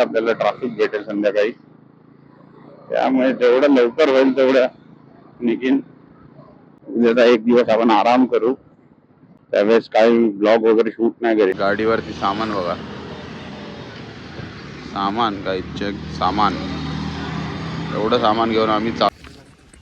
आपल्याला ट्रॅफिक भेटेल संध्याकाळी. त्यामुळे जेवढं लवकर होईल तेवढं निघीन. उद्याचा एक दिवस आपण आराम करू. त्यावेळेस काही ब्लॉग वगैरे शूट नाही करेल गाडीवरती सामान बघा. सामान काय जग सामान. एवढं सामान घेऊन आम्ही चा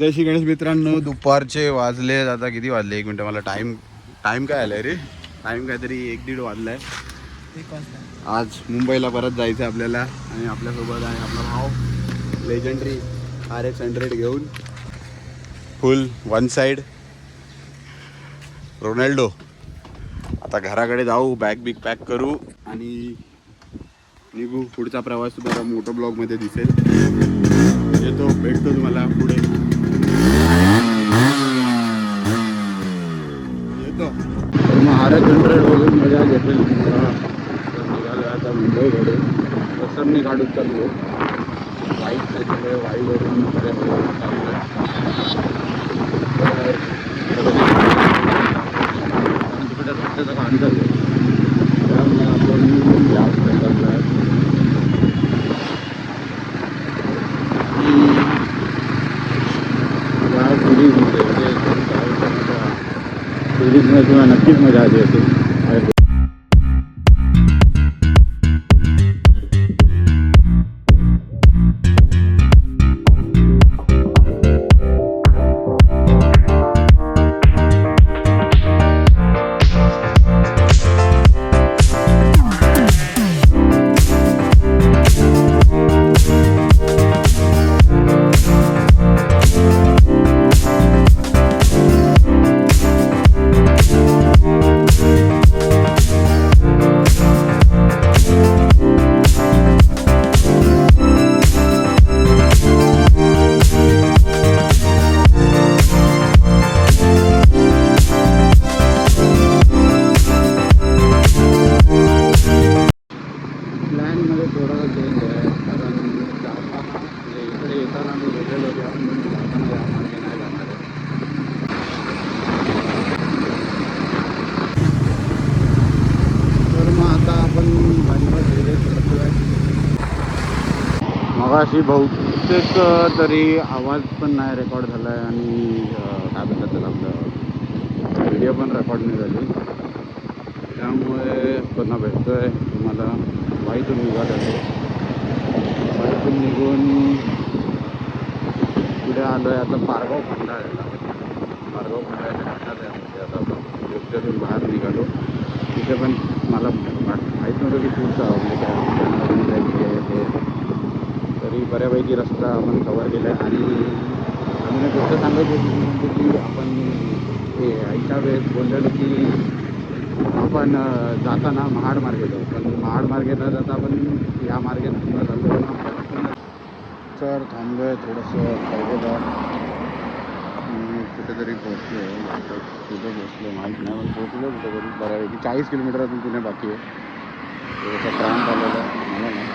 तशी गणेश मित्रांनो दुपारचे वाजले. आता किती वाजले? एक मिनटं मला टाइम टाइम काय आलाय रे? टाइम काहीतरी एक दीड वाजलाय. आज मुंबईला परत जायचं आहे आपल्याला आणि आपल्यासोबत आहे आपला भाव लेजंडरी आर एक्स हंड्रेड घेऊन. Full one side Ronaldo. आता घराकडे जाऊ बॅग बिग पॅक करू आणि निघू. पुढचा प्रवास तुम्हाला मोटो ब्लॉगमध्ये दिसेल. येतो भेटतो तुम्हाला पुढे येतो तर मग आर एक्स हंड्रेड बघून मजा घेतली तुम्हाला तर निघालो आता मुंबईकडे तसं मी काढून चाललो वाईट त्याच्यामुळे वाईवरून बऱ्यापैकी चाललोय. तर तिकडे रस्त्याचं काम चालू आहे. त्यामुळे आपण जास्त चाललोय. की या सिरीजमध्ये म्हणजे सिरीजमध्ये तुम्हाला नक्कीच मजा आली असेल मगाशी बहुतेक तरी आवाज पण नाही रेकॉर्ड झाला आहे आणि काय म्हणतात त्याला आपलं व्हिडिओ पण रेकॉर्ड नाही झाली. त्यामुळे पुन्हा भेटतो आहे तुम्हाला वाईतून निघाल आहे वाईतून निघून पुढे आलो आहे आता पारगाव खंडा पारगाव खंडाळ्याच्या घाटात आहे. म्हणजे आता आपण बाहेर निघालो. तिथे पण मला माहीत नव्हतं की पुढचं म्हणजे काय नवीन जायची आहे ते तरी बऱ्यापैकी रस्ता आपण कवर केला आहे आणि अजून एक गोष्ट सांगायची होती म्हणजे की आपण हे ऐका वेळेस बोललेलो की आपण जाताना महाड मार्गे जाऊ. पण महाड मार्गे न जाता आपण या मार्गे पुन्हा जातो पण आपण तर थांबलो आहे थोडंसं पाहिजेदार कुठेतरी पोहोचलो आहे कुठे पोहोचलो माहीत नाही पण पोहोचलो कुठेतरी. बऱ्यापैकी चाळीस किलोमीटर अजून पुणे बाकी आहे. थोडंसं ट्रॅम्प आलेलं आहे मला नाही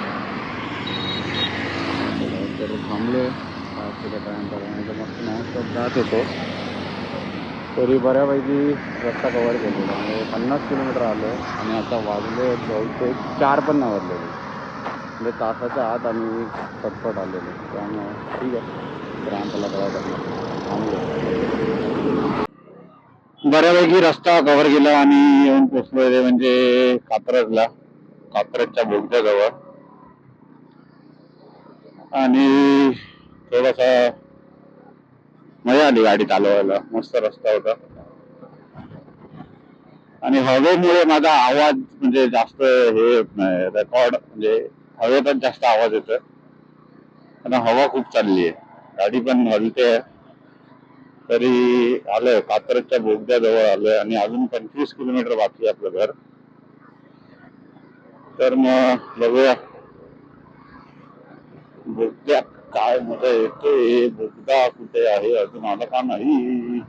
तर थांबलो आहे पाच तर मस्त नॉनस्टॉप जात होतो. तरी बऱ्यापैकी रस्ता कवर केलेला. म्हणजे पन्नास किलोमीटर आलो आहे आणि आता वाजले बहुतेक चार पण नाही वाजलेले. म्हणजे तासाच्या आत आम्ही पटपट आलेलो. त्यामुळे ठीक आहे. रॅम्पला थांबलो बऱ्यापैकी रस्ता कव्हर केला आणि येऊन पोचलो ते म्हणजे कात्रजला. कात्रजच्या बोगद्याजवळ. आणि थोडासा मजा आली गाडी चालवायला मस्त रस्ता होता. आणि हवेमुळे माझा आवाज म्हणजे जास्त हे रेकॉर्ड म्हणजे हवेतच जास्त आवाज येतोय. आणि हवा खूप चालली आहे. गाडी पण हलते तरी आलोय. कात्रजच्या बोगद्याजवळ आलोय. आणि अजून पंचवीस किलोमीटर बाकी आपलं घर. तर मग बघूया. काय मजा कुठे आहे अजून आला का नाही?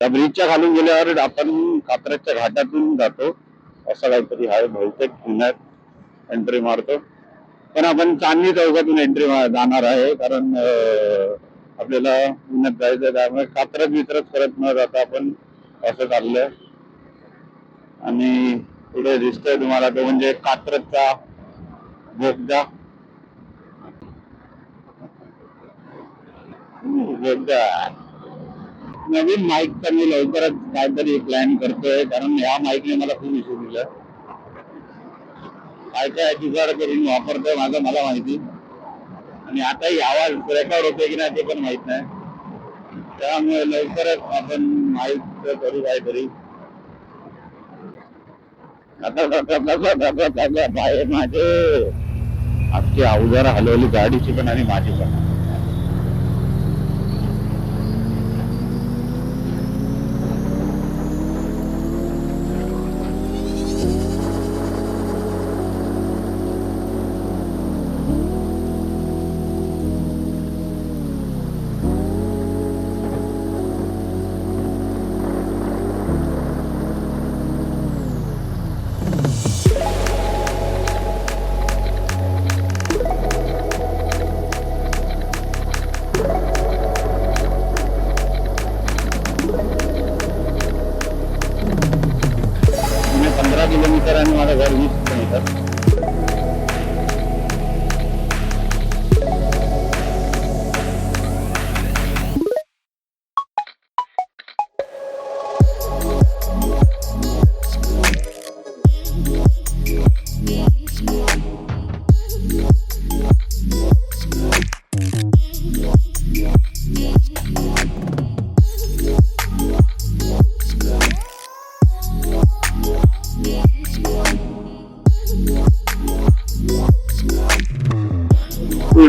त्या ब्रिजच्या खालून गेल्यावर आपण कात्रजच्या घाटातून जातो. असं काहीतरी आहे बहुतेक पुण्यात एंट्री मारतो. पण आपण चांदणी चौकातून एंट्री जाणार आहे कारण आपल्याला पुण्यात जायचं त्यामुळे कात्रज वितरच करत न जाता आपण असं चाललंय. आणि पुढे दिसतंय तुम्हाला तो म्हणजे कात्रजचा भोगदा बोगदा नवीन माईकचा मी लवकरच काहीतरी प्लॅन करतोय कारण या माईकने मला खूप इशू दिलं काय काय जुगाड करून वापरतोय माझं मला माहिती आणि आताही आवाज रेकॉर्ड होतोय की नाही ते पण माहीत नाही त्यामुळे लवकरच आपण माईक करू काहीतरी माझे अख्खी अवजार हलवली गाडीची पण आणि माझी पण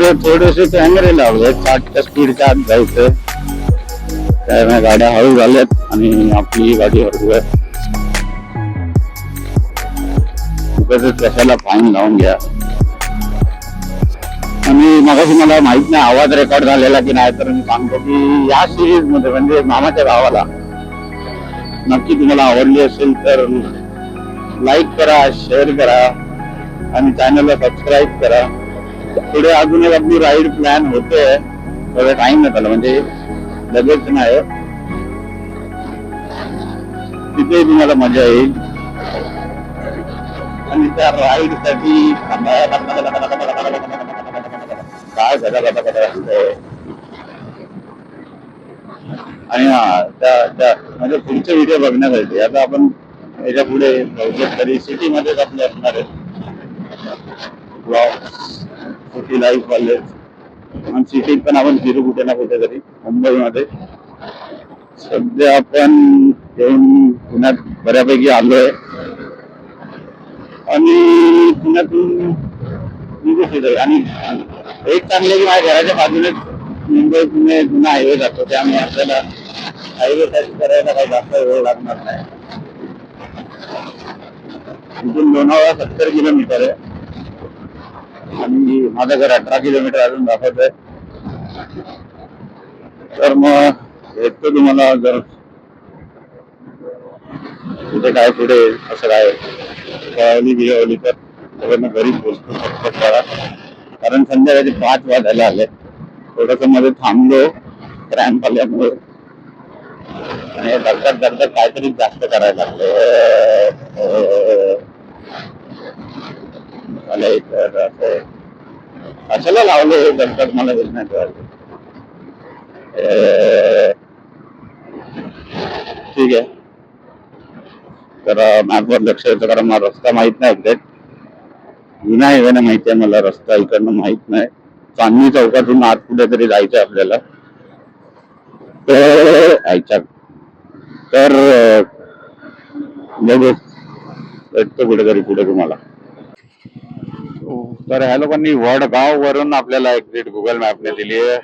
पुढे थोडेसे कॅमेरे लावले साठच्या स्पीडच्या आत जायचं. काय गाड्या हळू झाल्यात आणि आपली गाडी हळू आहे. कशाला फाईन लावून घ्या. आणि मगाशी मला माहीत नाही आवाज रेकॉर्ड झालेला की नाही तर मी सांगतो की या सिरीजमध्ये म्हणजे मामाच्या गावाला नक्की तुम्हाला आवडली असेल तर लाईक करा शेअर करा आणि चॅनलला सबस्क्राईब करा. पुढे अजून एक आपली राईड प्लॅन होते. थोडा टाइम नाही त्याला म्हणजे लगेच नाही तिथे तुम्हाला मजा येईल. आणि त्या राईडसाठी काय आणि हा त्या त्या म्हणजे पुढचे व्हिडिओ बघण्यासाठी. आता आपण याच्यापुढे बहुतेक तरी सिटी आपले असणार आहेत ब्लॉग सिटी लाईफ वाले आमची टीम पण आपण फिरू कुठे ना कुठे तरी मुंबईमध्ये. सध्या आपण येऊन पुण्यात बऱ्यापैकी आलोय. आणि पुण्यातून निघू आणि एक चांगलं की माझ्या घराच्या बाजूने मुंबई पुणे जुना हायवे जातो. त्यामुळे आपल्याला हायवे टच करायला काही जास्त वेळ लागणार नाही. इथून लोणावळा सत्तर किलोमीटर आहे. आणि माझं घर अठरा किलोमीटर अजून दाखवत आहे तर मग भेटतो तुम्हाला जर कुठे काय पुढे असं काय कळवली बिळवली तर सगळ्यांना घरी पोचतो फक्त करा. कारण संध्याकाळी पाच वाजायला आले. थोडसमध्ये थांबलो क्रॅम्प आल्यामुळे. आणि धडधड धडधड काहीतरी जास्त करायला लागलं. मला तर असं कशाला लावलं हे दगदग मला हेच नाही कळलं. ठीक आहे. तर मॅपवर लक्ष येतं कारण मला रस्ता माहीत नाही एक्झॅक्ट जुन्या हायवेने माहिती आहे मला रस्ता इकडनं माहीत नाही. चांदणी चौकातून आत कुठेतरी जायचं आपल्याला. तर आयच्या तर बघू. भेटतो कुठेतरी पुढे तुम्हाला. तर ह्या लोकांनी वडगाव वरून आपल्याला एक्झिट गुगल मॅपने दिली आहे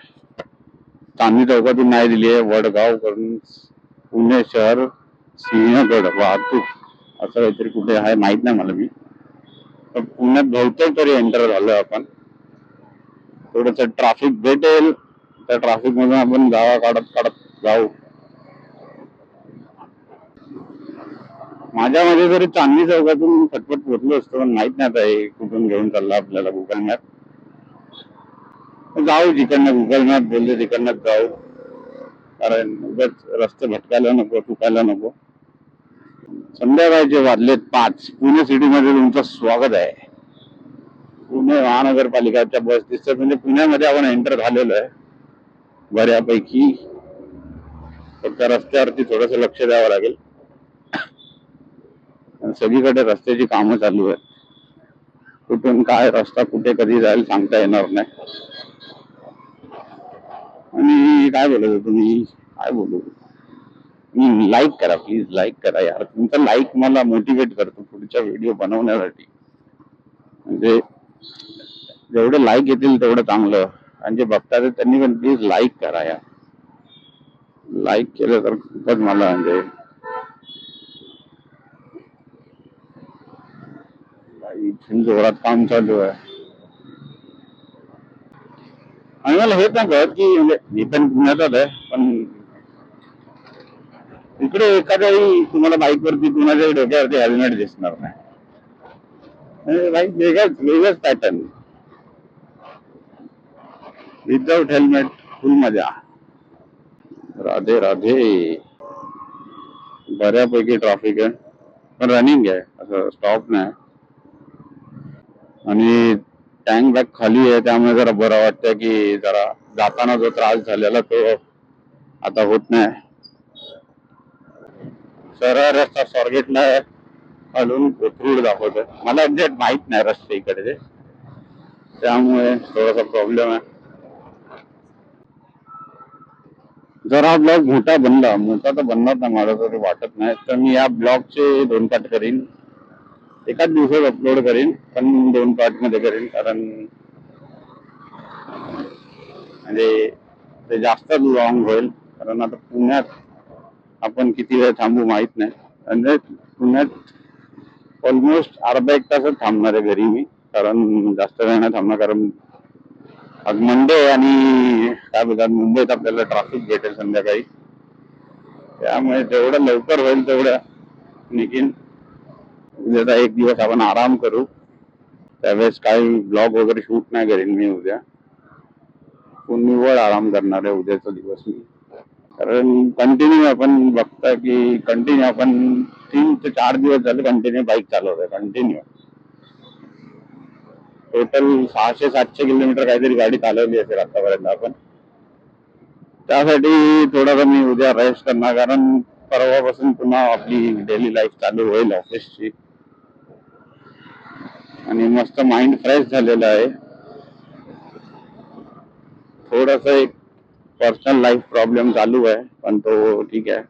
चांदणी चौकातून नाही दिली आहे वडगाव वरून पुणे शहर सिंहगड वाहतूक असं काहीतरी कुठे आहे माहीत नाही मला मी. पण पुण्यात बहुतेक तरी एंटर झालो आपण. थोडस ट्रॅफिक भेटेल. त्या ट्रॅफिक मधून आपण गावा काढत काढत जाऊ. माझ्या मध्ये जरी चांदणी चौकातून फटफट पोहोचलो असतो पण माहीत नाही आता हे कुठून घेऊन चालला आपल्याला गुगल मॅप जाऊ जिकडनं गुगल मॅप बोलले तिकडनं जाऊ. कारण उगाच रस्ते भटकायला नको चुकायला नको. संध्याकाळचे वाजलेत पाच. पुणे सिटीमध्ये तुमचं स्वागत आहे. पुणे महानगरपालिकाच्या बस दिसतात. म्हणजे पुण्यामध्ये आपण एंटर झालेलो आहे. बऱ्यापैकी. फक्त रस्त्यावरती थोडस लक्ष द्यावं लागेल. सगळीकडे रस्त्याची कामं चालू आहेत. कुठून काय रस्ता कुठे कधी जाईल सांगता येणार नाही. आणि काय बोलत तुम्ही? काय बोलू? लाईक करा प्लीज लाईक करा यार. तुमचं लाईक मला मोटिवेट करतो पुढच्या व्हिडिओ बनवण्यासाठी. म्हणजे जेवढे लाईक येतील तेवढं चांगलं. आणि जे बघतात त्यांनी पण प्लीज लाईक करा यार. लाईक केलं तर खूपच मला म्हणजे जोरात काम चालू आहे आणि मला कळत की म्हणजे मी पण पण इकडे एखाद्या वेळी तुम्हाला बाईक वरती कुणाच्या डोक्यावरती हेल्मेट दिसणार नाही बाईक वेगळाच पॅटर्न। विदाउट हेल्मेट फुल मज़ा। राधे राधे। बऱ्यापैकी ट्रॉफिक आहे पण रनिंग आहे असं स्टॉप नाही आणि टँक बॅग खाली आहे त्यामुळे जरा बरं वाटतं की जरा जाताना जो त्रास झालेला तो आता होत नाही. सरळ रस्ता स्वारगेटला हलून कोथरूड दाखवत मला एक्झॅक्ट माहीत नाही रस्ते इकडे त्यामुळे थोडासा प्रॉब्लेम आहे. जर हा ब्लॉग मोठा बनला. मोठा तर बनणार नाही मला तरी वाटत नाही. तर मी या ब्लॉगचे दोन पार्ट करीन. एकाच दिवसात अपलोड करीन पण दोन पार्टमध्ये करीन कारण म्हणजे ते जास्त लॉंग होईल कारण आता पुण्यात आपण किती वेळ थांबू माहीत नाही. म्हणजे पुण्यात ऑलमोस्ट अर्धा एक तासच थांबणार आहे घरी मी कारण जास्त वेळ नाही थांबणार कारण आज मंडे आणि काय बोलतात मुंबईत आपल्याला ट्रॅफिक भेटेल संध्याकाळी. त्यामुळे जेवढं लवकर होईल तेवढं निघीन. उद्याचा एक दिवस आपण आराम करू त्यावेळेस काही ब्लॉग वगैरे शूट नाही करेन मी उद्या. निव्वळ आराम करणार आहे उद्याचा दिवस मी. कारण कंटिन्यू आपण बघता की कंटिन्यू आपण तीन ते चार दिवस झाले कंटिन्यू बाईक चालवतोय कंटिन्यू टोटल सहाशे सातशे किलोमीटर काहीतरी गाडी चालवली असेल आतापर्यंत आपण. त्यासाठी थोडासा मी उद्या रेस्ट करणार कारण परवापासून पुन्हा आपली डेली लाईफ चालू होईल ऑफिसची आणि मस्त माइंड फ्रेश झालेलं आहे. थोडस एक पर्सनल लाईफ प्रॉब्लेम चालू आहे पण तो ठीक आहे.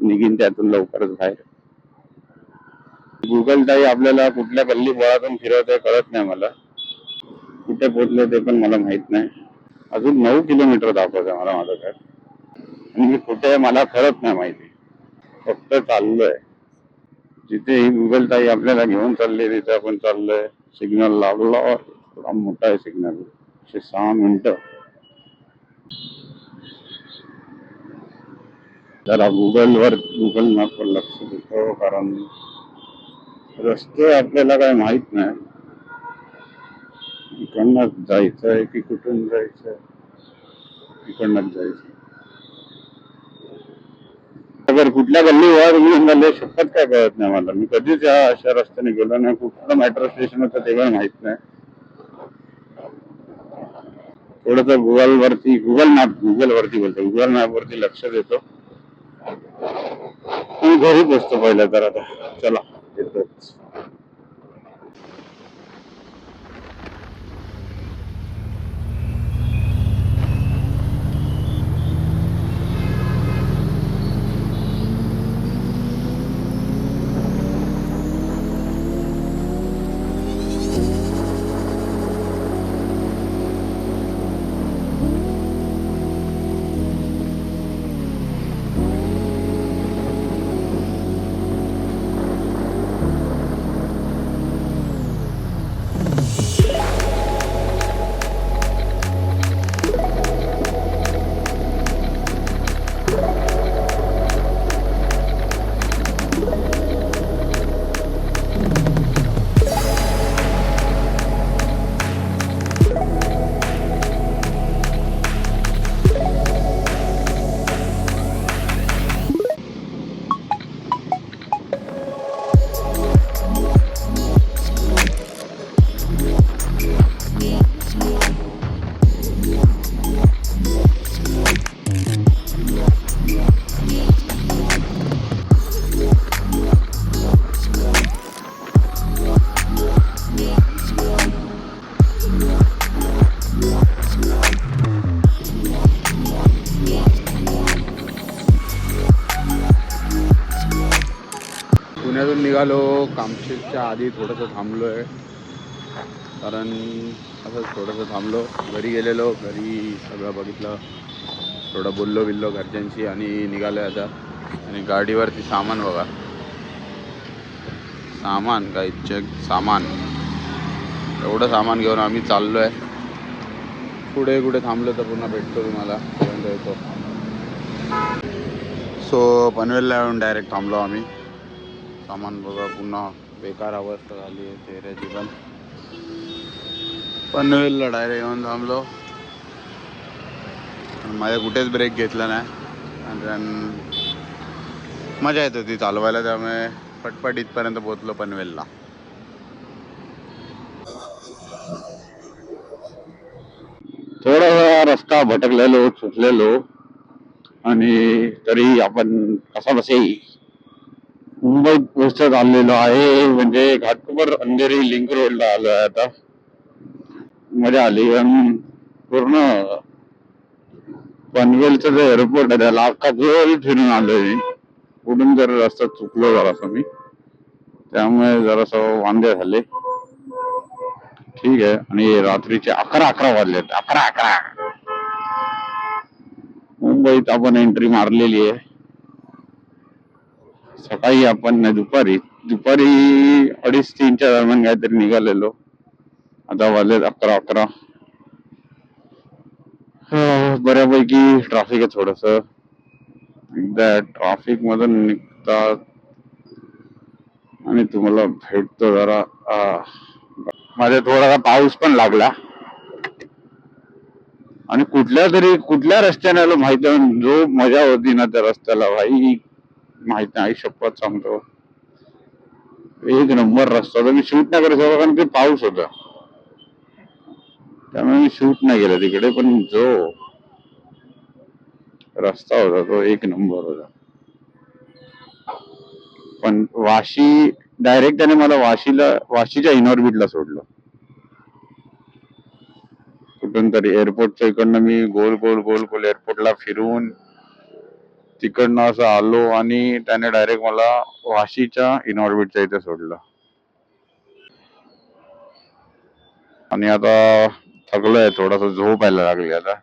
निघीन त्यातून लवकरच बाहेर. गुगल ताई आपल्याला कुठल्या गल्ली बोळातून आहे कळत नाही मला. कुठे पोचले ते पण मला माहीत नाही. अजून नऊ किलोमीटर दाखवत आहे मला माझं घर. आणि मी कुठे आहे मला खरंच नाही माहिती. फक्त चाललोय. जिथे ही गुगल ताई आपल्याला घेऊन चालली तिथे आपण चाललोय. सिग्नल लावला. थोडा मोठा आहे सिग्नल एकशे सहा मिनिट. जरा गुगल वर गुगल मॅपवर लक्ष देतो कारण रस्ते आपल्याला काय माहीत नाही. इकडनं जायचंय की कुठून जायचंय? इकडनं जायचं अगर कुठल्या गल्लीवर मी म्हणले शपथ काय कळत नाही मला. मी कधीच या अशा रस्त्याने गेलो नाही. कुठलं मेट्रो स्टेशन होतं ते पण माहीत नाही. थोडस गुगल वरती गुगल मॅप गुगल वरती बोलतो. गुगल मॅप वरती लक्ष देतो. आणि घरी पोचतो पहिल्या तर आता. चला. रामशेषच्या आधी थोडंसं थांबलो आहे कारण असंच थोडंसं थांबलो. घरी गेलेलो. घरी सगळं बघितलं. थोडं बोललो बिल्लो घरच्यांशी आणि निघालो आता. आणि गाडीवरती सामान बघा. सामान काय चेक सामान. एवढं सामान घेऊन आम्ही चाललो आहे पुढे कुठे थांबलो तर पुन्हा भेटतो तुम्हाला. येतो सो पनवेलला येऊन डायरेक्ट थांबलो आम्ही. सामान बघा पुन्हा बेकार अवस्था झाली आहे चेहऱ्याची पण. पनवेलला डायरेक्ट येऊन थांबलो. माझ्या कुठेच ब्रेक घेतला नाही. आणि मजा येत होती चालवायला त्यामुळे पटपट इथपर्यंत पोहोचलो पनवेलला. थोडा रस्ता भटकलेलो सुटलेलो. आणि तरी आपण कसा बसे मुंबईत पोहोचत आलेलो आहे. म्हणजे घाटकोपर अंधेरी लिंक रोडला आलो आहे आता. मजा आली. आणि पूर्ण पनवेलचं जे एअरपोर्ट आहे त्याला अख्खा फिरून आलोय कुठून जर रस्ता चुकलो जरासं मी. त्यामुळे जरासं वांदे झाले. ठीक आहे. आणि रात्रीचे अकरा अकरा वाजलेत. अकरा अकरा. मुंबईत आपण एंट्री मारलेली आहे. सकाळी आपण नाही दुपारी दुपारी अडीच तीनच्या दरम्यान काहीतरी निघालेलो. आता वाजलेत अकरा अकरा. बऱ्यापैकी ट्रॅफिक आहे थोडस. एकदा ट्रॅफिक मधून निघतात. आणि तुम्हाला भेटतो जरा माझ्या थोडासा पाऊस पण लागला. आणि कुठल्या तरी कुठल्या रस्त्याने आलो माहीत जो मजा होती ना त्या रस्त्याला भाई. माहीत नाही शपथ सांगतो. एक नंबर रस्ता होता. मी शूट नाही करत कारण ते पाऊस होता. त्यामुळे मी शूट नाही केलं तिकडे पण जो रस्ता होता तो एक नंबर होता. पण वाशी डायरेक्ट त्याने मला वाशीला वाशीच्या इनॉर्बिटला सोडलं. कुठून तरी एअरपोर्टच्या इकडनं मी गोल गोल गोल गोल एअरपोर्टला फिरून तिकडनं असं आलो आणि त्याने डायरेक्ट मला वाशीच्या इनऑर्बिटच्या इथे सोडलं. आणि आता थकलोय थोडस झोप यायला लागली आता.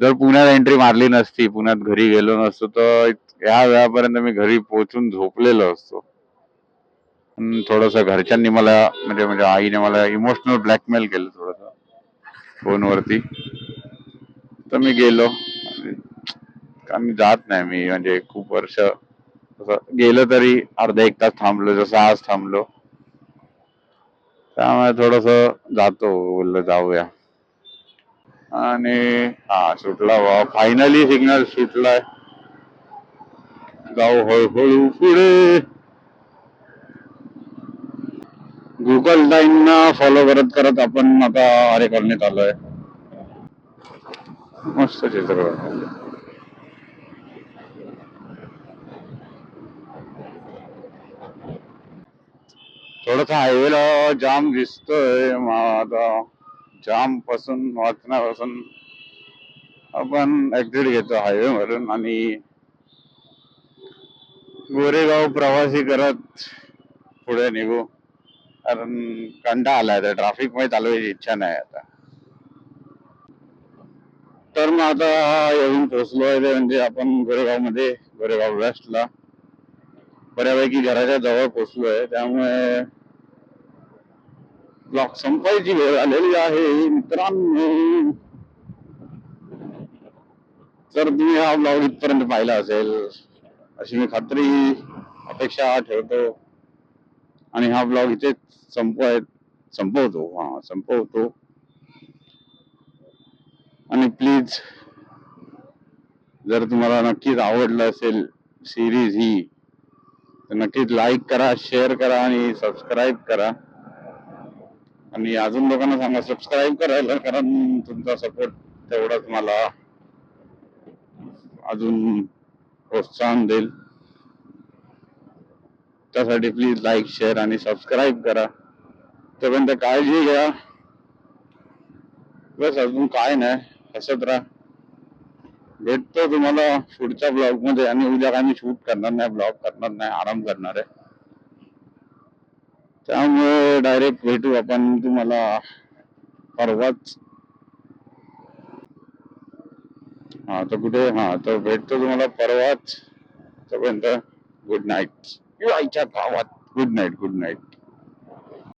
जर पुण्यात एंट्री मारली नसती पुण्यात घरी गेलो नसतो तर या वेळापर्यंत मी घरी पोहोचून झोपलेलो असतो. थोडस घरच्यांनी मला म्हणजे म्हणजे आईने मला इमोशनल ब्लॅकमेल केलं थोडस फोनवरती. तर मी गेलो. कारण जात नाही. मी म्हणजे खूप वर्ष गेलं तरी अर्धा एक तास थांबलो जसं आज थांबलो. त्यामुळे थोडस जातो बोललं जाऊया. आणि हा सुटला वा फायनली सिग्नल सुटलाय. जाऊ हळूहळू पुढे. गुगल लाईन फॉलो करत करत आपण आता अरे करण्यात आलोय. मस्त चित्र थोडस हायवेला जाम दिसतोय मग आता जामपासून वाचण्यापासून आपण एक्झिट घेतो हायवे मधून आणि गोरेगाव प्रवासी करत पुढे निघू. कारण कंटा आलाय तर ट्रॅफिकमध्ये चालवायची इच्छा नाही आता. तर मग आता येऊन पोहोचलोय आहे म्हणजे आपण गोरेगावमध्ये गोरेगाव वेस्टला बऱ्यापैकी घराच्या जवळ पोहोचलोय त्यामुळे ब्लॉक संपायची वेळ आलेली आहे. मित्रांनो तर तुम्ही हा ब्लॉग इथपर्यंत पाहिला असेल अशी मी खात्री अपेक्षा ठेवतो. आणि हा ब्लॉग इथे संपवाय संपवतो. हा संपवतो. आणि प्लीज जर तुम्हाला नक्कीच आवडलं असेल सिरीज ही नक्कीच लाईक करा शेअर करा आणि सबस्क्राईब करा. आणि अजून लोकांना सांगा सबस्क्राईब करायला कारण तुमचा सपोर्ट तेवढाच मला अजून प्रोत्साहन देईल. त्यासाठी प्लीज लाईक शेअर आणि सबस्क्राईब करा. तोपर्यंत काळजी घ्या. बस अजून काय नाही हसत राहा. भेटतो तुम्हाला पुढच्या ब्लॉगमध्ये. आणि उद्या मी शूट करणार नाही ब्लॉग करणार नाही आराम करणार आहे. त्यामुळे डायरेक्ट भेटू आपण तुम्हाला परवाच. हा तर कुठे? हा तर भेटतो तुम्हाला परवाच. तोपर्यंत गुड नाईट आईच्या गावात. Good night good night